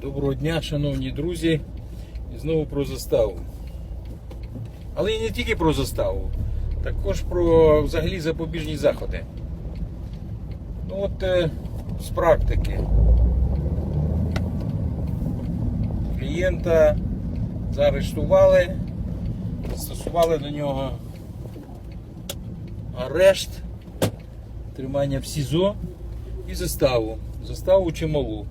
Доброго дня, шановні друзі. І знову про заставу. Але і не тільки про заставу, також про взагалі запобіжні заходи. Ну от е, з практики. Клієнта заарештували, застосували до нього арешт, тримання в СІЗО і заставу. Заставу чималу.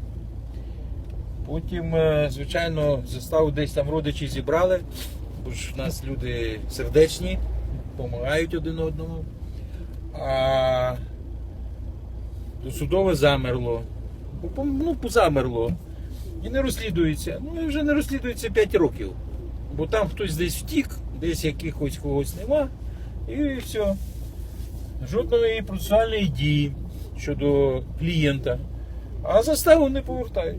Потім, е, звичайно, заставу десь там родичі зібрали, бо ж в нас люди сердечні, допомагають один одному. А досудове замерло. Ну, позамерло. І не розслідується. Ну і вже не розслідується 5 років. Бо там хтось десь втік, десь якихось когось нема, і все. Жодної процесуальної дії щодо клієнта. А заставу не повертають.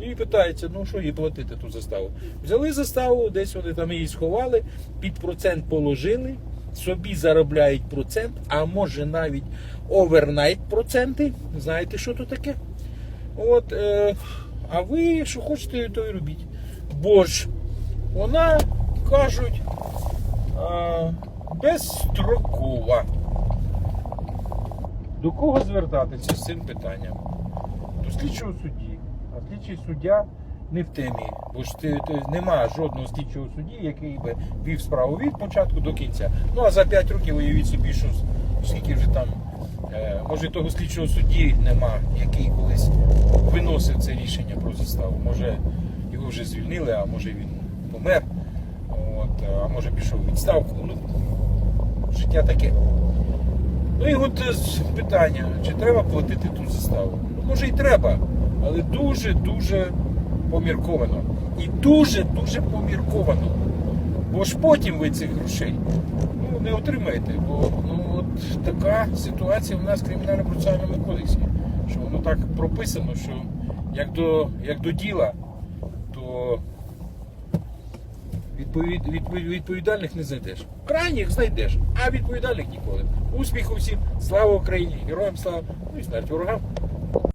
І питається, ну що їй платити ту заставу. Взяли заставу, десь вони там її сховали, під процент положили, собі заробляють процент, а може навіть овернайт проценти. Знаєте, що то таке? От, е, а ви що хочете, то і робіть. Бо ж вона, кажуть, е, безстрокова. До кого звертатися з цим питанням? До слідчого судді. А слідчий суддя не в темі. Бо ж ти, ти, нема жодного слідчого судді, який би вів справу від початку до кінця. Ну а за 5 років уявіть собі, що скільки вже там. Е, може того слідчого судді нема, який колись виносив це рішення про заставу. Може його вже звільнили, а може він помер. От, а може пішов у відставку. Ну, життя таке. Ну і от е, питання, чи треба платити ту заставу? Може і треба, але дуже-дуже помірковано. І дуже-дуже помірковано. Бо ж потім ви цих грошей ну, не отримаєте. Бо ну, от така ситуація в нас в кримінально-процесуальному кодексі. Що воно так прописано, що як до, як до діла, то відповід, відповід, відповідальних не знайдеш. Крайніх знайдеш, а відповідальних ніколи. Успіху всім, слава Україні, героям слава, ну і смерть ворогам.